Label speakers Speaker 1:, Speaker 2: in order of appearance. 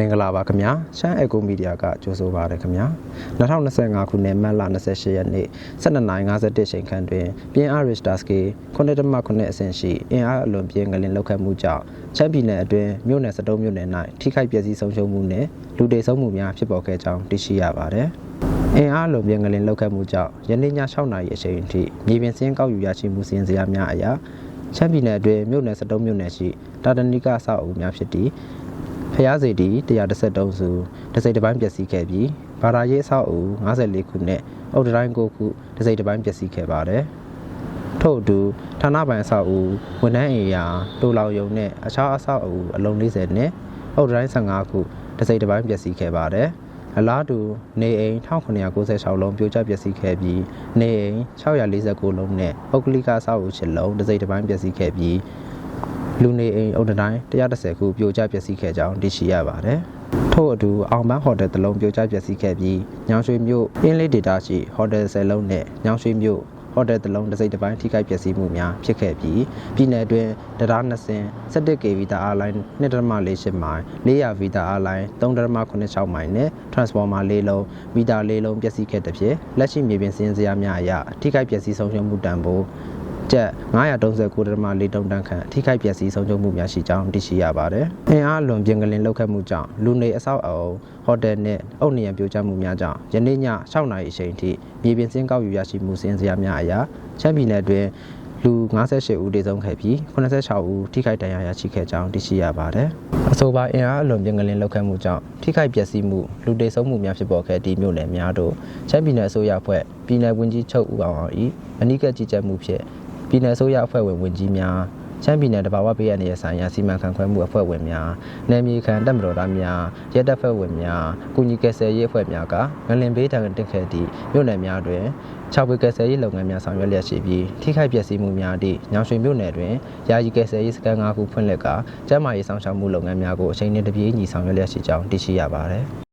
Speaker 1: မင်္ဂလာပါခင်ဗျာရှမ်းအက်ကိုမီဒီယာကကြိုဆိုပါရခင်ဗျာ2025ခုနှစ်မတ်လ28ရက်နေ့12:51ချိန်ခန့်တွင်ပြင်းအားရစ်တာစကေ9.9အဆင့်ရှိအင်အားအလွန်ပြင်းငလင်လောက်ခတ်မှုကြောင့်ချမ်းပြည်နယ်အတွင်းမြို့နယ်73မြို့နယ်၌ထိခိုက်ပျက်စီးဆုံးရှုံးမှုနှင့်လူတေဆုံးမှုများဖြစ်ပေါ်ခဲ့ကြောင်းသိရှိရပါတယ်အင်အားအလွန်ပြင်းငလင်လောက်ခတ်မှုကြောင့်ယနေ့ည6:00နာရီအချိန်ထိမြေပြင်စင်းကောက်ယူရရှိမှုစင်းစရာများအရာချမ်းပြည်နယ်အတွင်းမြို့နယ်73မြို့နယ်ရှိတာတနီကအဆောက်အဦများဖြစ်သည့် ဖျားစီတီ133စုတစိမ့်တစ်ပိုင်းပျက်စီးခဲ့ပြီးဘာသာရေးအဆောက်အဦ54ခုနဲ့အုတ်တိုင်း9ခုတစိမ့်တစ်ပိုင်းပျက်စီးခဲ့ပါတယ်။ထို့အတူဌာနပိုင်အဆောက်အဦဝန်ထမ်းအိမ်ယာတိုလောင်ယုံနဲ့အခြားအဆောက်အဦအလုံး40နဲ့အုတ်တိုင်း15ခုတစိမ့်တစ်ပိုင်းပျက်စီးခဲ့ပါတယ်။အလားတူနေအိမ်1996လုံးပြိုကျပျက်စီးခဲ့ပြီးနေအိမ်649လုံးနဲ့ပုဂ္ဂလိကအဆောက်အဦ7လုံးတစိမ့်တစ်ပိုင်းပျက်စီးခဲ့ပြီး လူနေအိမ်အုတ်တိုင်း130ခုပြိုကျပျက်စီးခဲ့ကြောင်းသိရှိရပါတယ်။ထို့အတူအောင်ပန်းဟိုတယ်တစ်လုံးပြိုကျပျက်စီးခဲ့ပြီးညောင်ရွှေမြို့အင်းလေးဒေတာရှိဟိုတယ်10လုံးနဲ့ညောင်ရွှေမြို့ဟိုတယ်တစ်လုံးတစ်စိတ်တစ်ပိုင်းထိခိုက်ပျက်စီးမှုများဖြစ်ခဲ့ပြီးပြည်내အတွင်းတရား2ဆင် 17kV တာအားလိုင်း2.48မိုင်400 V တာအားလိုင်း3.86မိုင်နဲ့ transformer ၄လုံးမီတာ၄လုံးပျက်စီးခဲ့တဲ့ဖြင့်လက်ရှိမြေပြင်စင်းစရာများအရထိခိုက်ပျက်စီးဆုံးရှုံးမှုတန်ဖိုး ကျပ်939.4တုံးတန်းခန့်ထိခိုက်ပျက်စီးဆုံးရှုံးမှုများရှိကြောင်းသိရှိရပါတယ်။အင်အားလွန်ပြင်ကလင်လောက်ခတ်မှုကြောင့်လူနေအဆောက်အအုံဟိုတယ်နဲ့အုတ်နေရံပြိုကျမှုများကြောင့်ယနေ့ည6နာရီအချိန်ထိမြေပြင်စင်းကောက်ယူရရှိမှုစင်းစရာများအရာချမ်းပြည်နယ်တွင်လူ58ဦးတေဆုံးခဲ့ပြီး86ဦးထိခိုက်ဒဏ်ရာရရှိခဲ့ကြောင်းသိရှိရပါတယ်။အဆိုပါအင်အားအလွန်ပြင်ကလင်လောက်ခတ်မှုကြောင့်ထိခိုက်ပျက်စီးမှုလူတေဆုံးမှုများဖြစ်ပေါ်ခဲ့သည့်မြို့နယ်များတို့ချမ်းပြည်နယ်အစိုးရအဖွဲ့ပြည်နယ်ဝန်ကြီးချုပ်ဦးအောင်အောင်၏အနိကကြီးကြပ်မှုဖြင့် ပြည်내အစိုးရအဖွဲ့ဝင်ဝင်ကြီးများချမ်းပြည်နယ်တဘာဝပေးရနေတဲ့ဆိုင်ရာစီမံခန့်ခွဲမှုအဖွဲ့ဝင်များနယ်မြေခံတပ်မတော်သားများရဲတပ်ဖွဲ့ဝင်များကုညီကယ်ဆယ်ရေးအဖွဲ့များကငလင်ဘေးတံတင်ခဲ့သည့်မြို့နယ်များတွင်၆ဝေကယ်ဆယ်ရေးလုပ်ငန်းများဆောင်ရွက်လျက်ရှိပြီးထိခိုက်ပျက်စီးမှုများသည့်ညောင်ရွှေမြို့နယ်တွင်ယာယီကယ်ဆယ်ရေးစခန်း၅ခုဖွင့်လှစ်ကကျန်းမာရေးဆောင်ရှောက်မှုလုပ်ငန်းများကိုအချိန်နဲ့တပြေးညီဆောင်ရွက်လျက်ရှိကြောင်းသိရှိရပါသည်